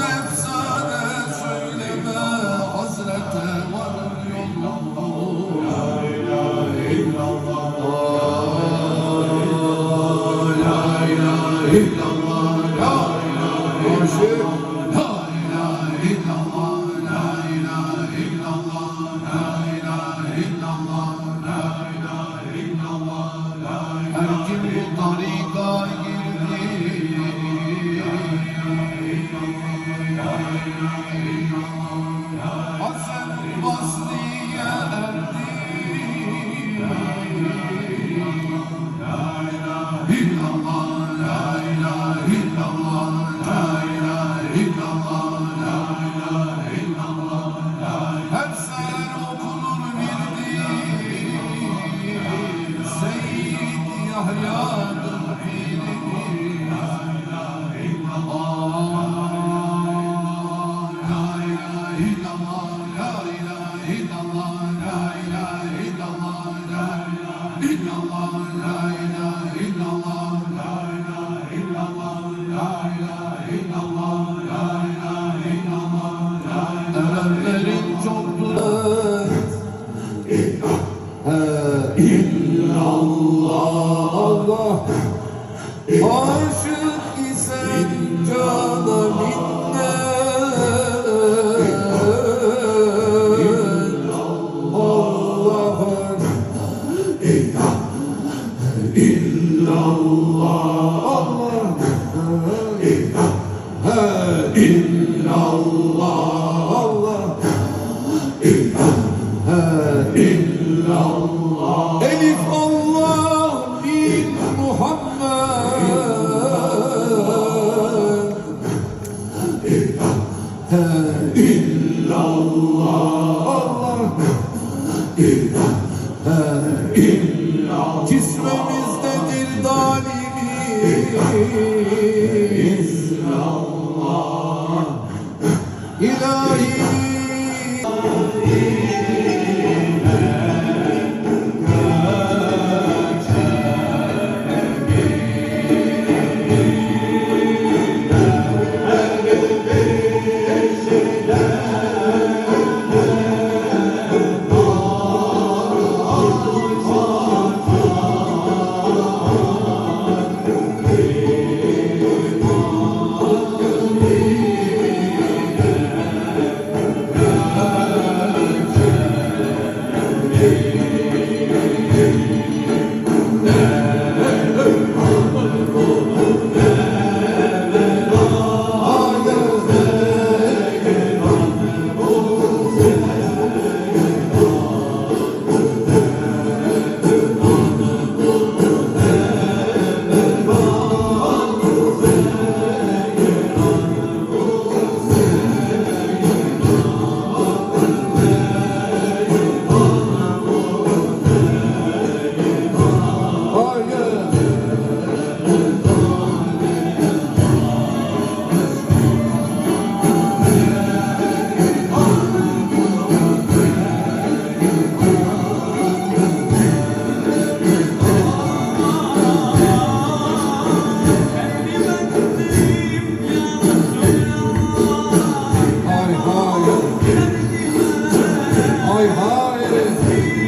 Amen. high.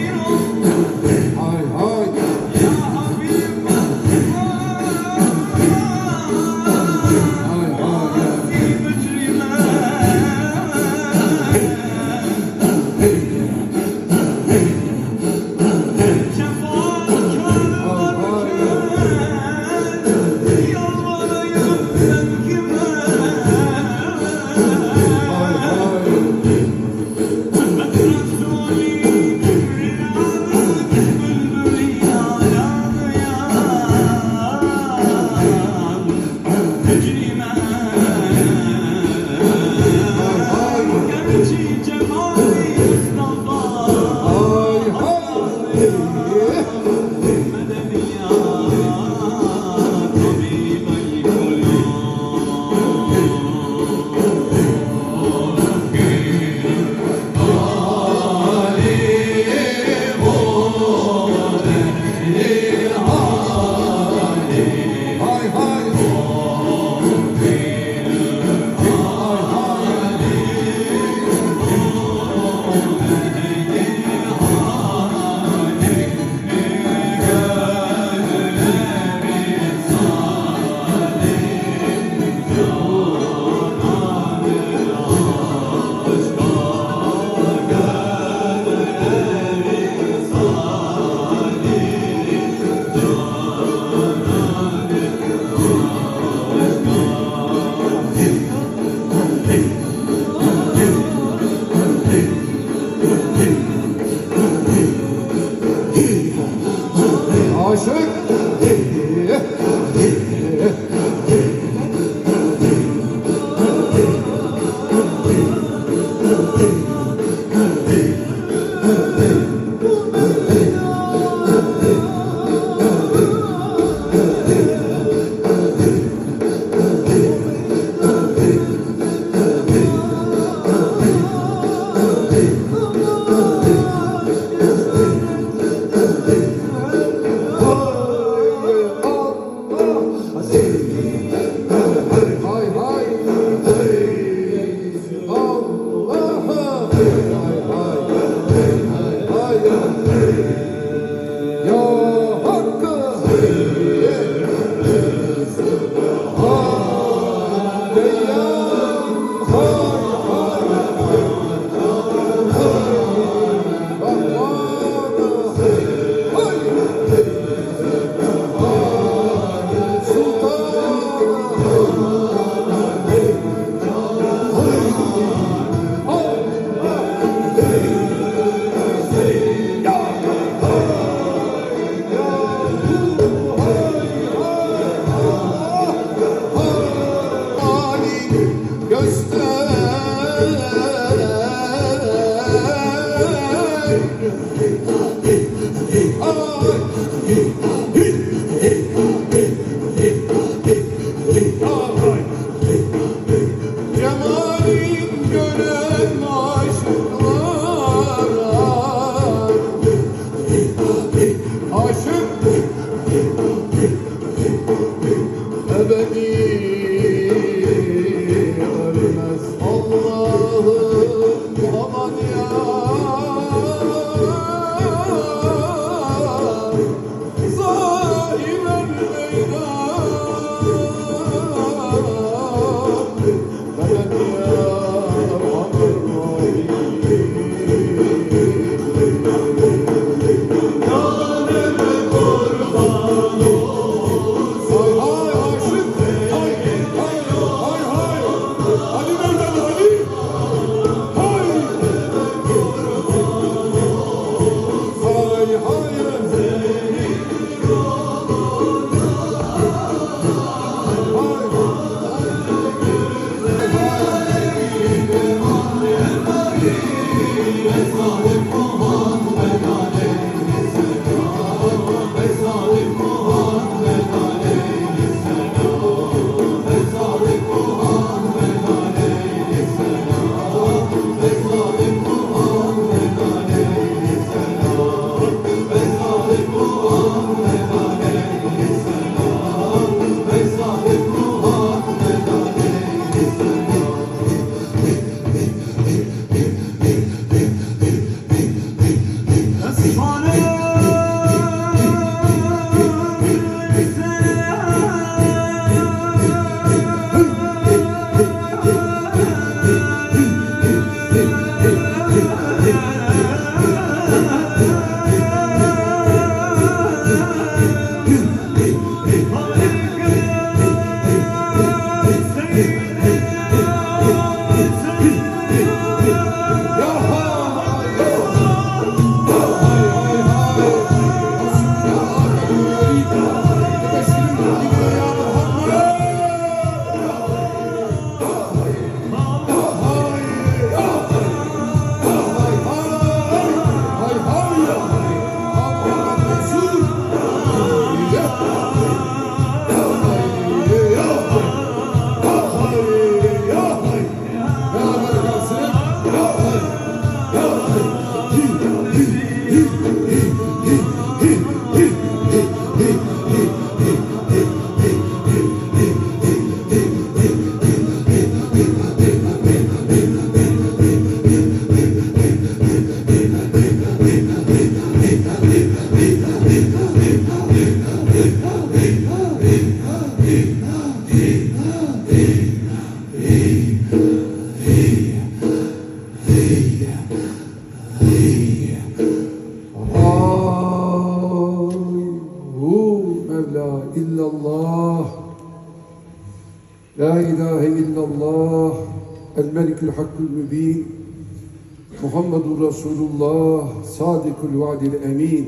كل وعد آمين.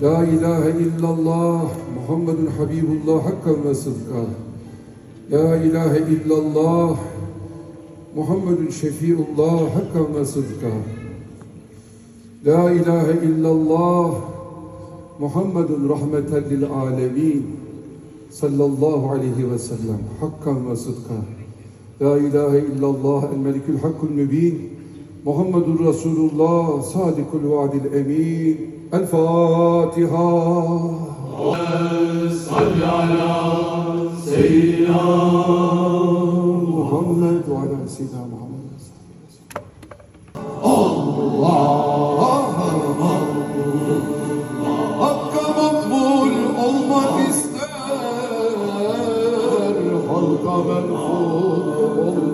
لا إله إلا الله محمد حبيب الله حقا وصدقا لا إله إلا الله محمد شفيع الله حقا وصدقا لا إله إلا الله محمد رحمة للعالمين صلى الله عليه وسلم حقا وصدقا لا إله إلا الله الملك الحق المبين Muhammedur Resulullah sadikul vaadil emin El Fatiha صل على سيدنا Muhammed ve ala seyyidina Muhammed Hakka makbul olmak ister Halka menfur olmadan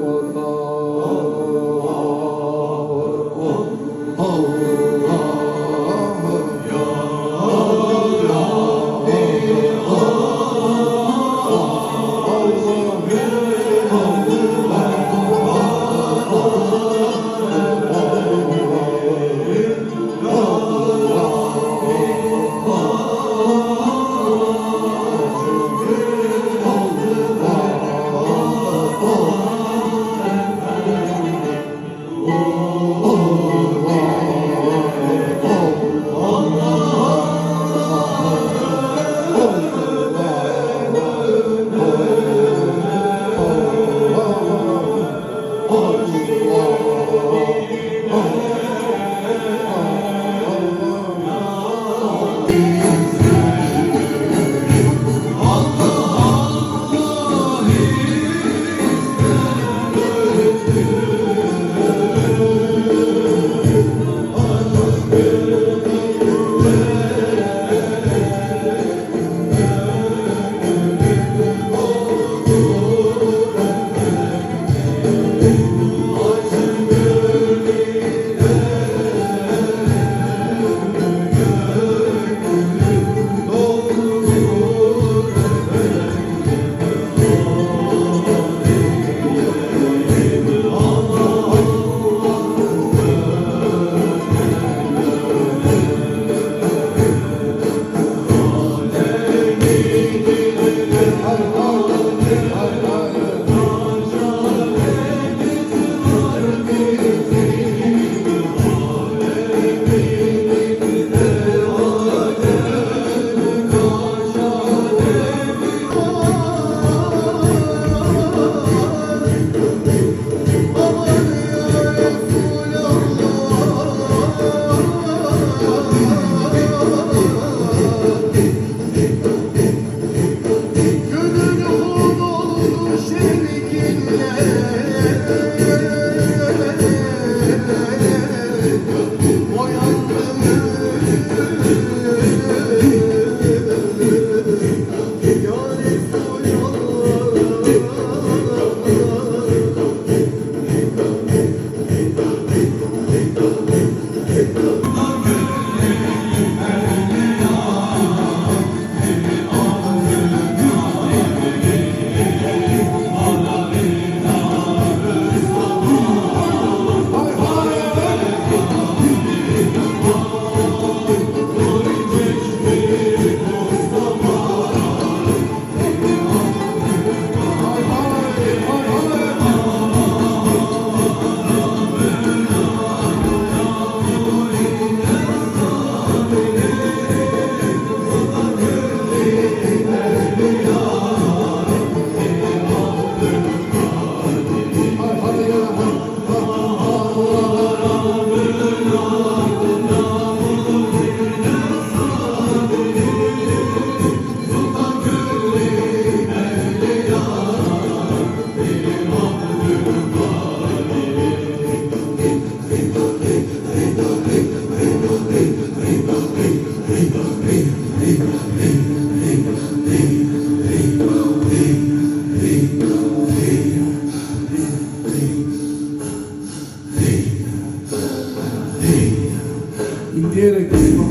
here in this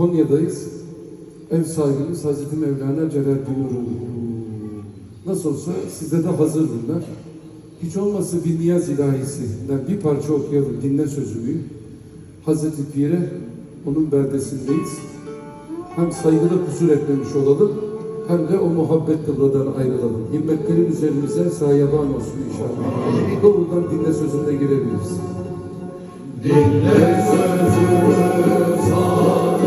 Konya'dayız. Ev sahibimiz Hazreti Mevlana Celaleddin Rumi. Nasıl olsa sizde de hazır bunlar. Hiç olmazsa bir niyaz ilahisinden bir parça okuyalım, dinle sözümü. Hazreti Pir'e onun berdesindeyiz. Hem saygıda kusur etmemiş olalım, hem de o muhabbet kıbradan ayrılalım. Himmetlerin üzerimize sayaban olsun inşallah. Doğrudan dinle sözünde girebiliriz. Dinle sözümü sana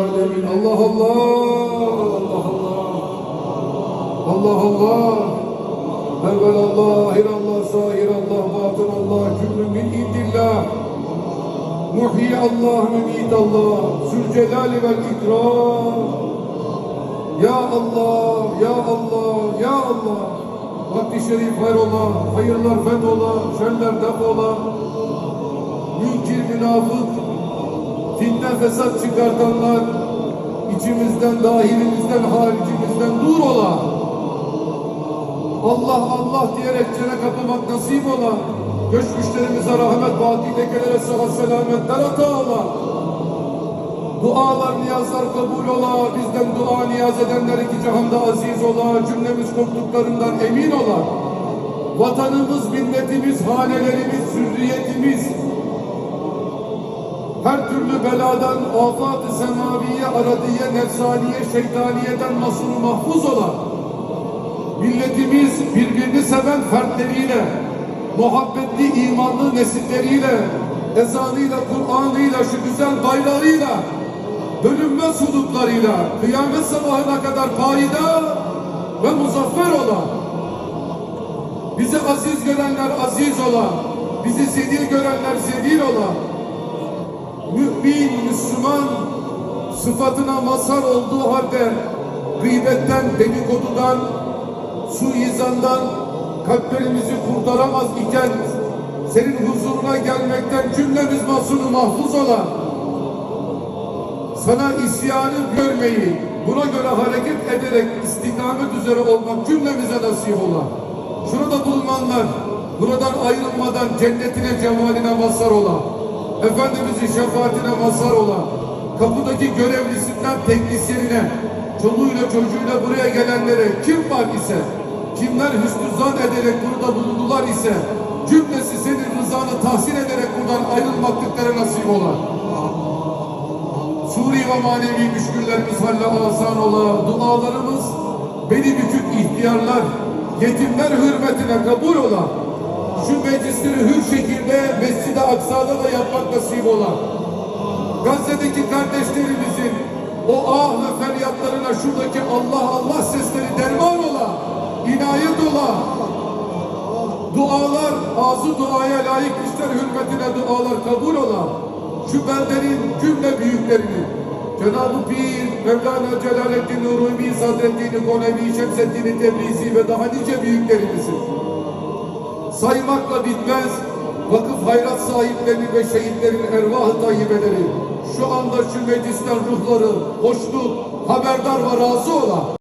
vardı emin. Allah Allah. Allah Allah. Allah Allah. Evvel Allah, hir Allah, sahir Allah, batın Allah, cümlü min indillah. Muhyi Allah, mümit Allah, zülcelali vel ikram. Ya Allah, ya Allah, ya Allah. Vakti şerif hayrola, hayırlar fethola, şerler defola. Münkir münafık fitne fesat çıkartanlar, içimizden, dahilimizden, haricimizden dur ola. Allah Allah diyerek cene kapamak nasip ola. Göçmüşlerimize rahmet, baki lekelere sıhhat selametler ata ola. Dualar, niyazlar kabul ola. Bizden dua niyaz edenler iki cihanda aziz ola. Cümlemiz korktuklarından emin ola. Vatanımız, milletimiz, hanelerimiz, zürriyetimiz, her türlü beladan, afat-ı semaviye, aradiye, nefsaniye, şeytaniyeden masunu mahfuz olan, milletimiz birbirini seven fertleriyle, muhabbetli imanlı nesilleriyle, ezanıyla, Kur'an'ıyla, şu güzel bayrağıyla, bölünmez hudutlarıyla, kıyamet sabahına kadar payida ve muzaffer olan, bizi aziz görenler aziz olan, bizi zedil görenler zedil olan, mümin, Müslüman, sıfatına mazhar olduğu halde gıybetten, dedikodudan, suizandan kalplerimizi kurtaramaz iken senin huzuruna gelmekten cümlemiz masunu mahfuz olan sana isyanı görmeyi, buna göre hareket ederek istikamet üzere olmak cümlemize nasip ola. Şurada bulunanlar, buradan ayrılmadan cennetine, cemaline mazhar ola. Efendimizin şefaatine mazhar ola. Kapıdaki görevlisinden teknisyenine, çoluğuyla çocuğuyla buraya gelenlere kim var ise, kimler hüsnü zan ederek burada bulundular ise, cümlesi senin rızanı tahsin ederek buradan ayrılmaklıklara nasip ola. Suri ve manevi müşküllerimiz halle asan ola. Dualarımız beni bükük ihtiyarlar, yetimler hürmetine kabul ola. Şu meclisleri hür şekilde Mescid-i Aksa'da da yapmak nasip ola. Gazze'deki kardeşlerimizin o ah ve feryatlarına şuradaki Allah Allah sesleri derman ola. inayet ola. Dualar, ağzı duaya layık işler hürmetine dualar kabul ola. Şu beldenin cümle büyüklerini, Cenab-ı Pir, Mevlana Celaleddin Rumi, Sadreddin Konevi, Şemseddin Tebrizi ve daha nice büyüklerimizi saymakla bitmez. Vakıf hayrat sahiplerini ve şehitlerin ervah-ı tayyibeleri şu anda şu meclisten ruhları hoşnut, haberdar ve razı ola.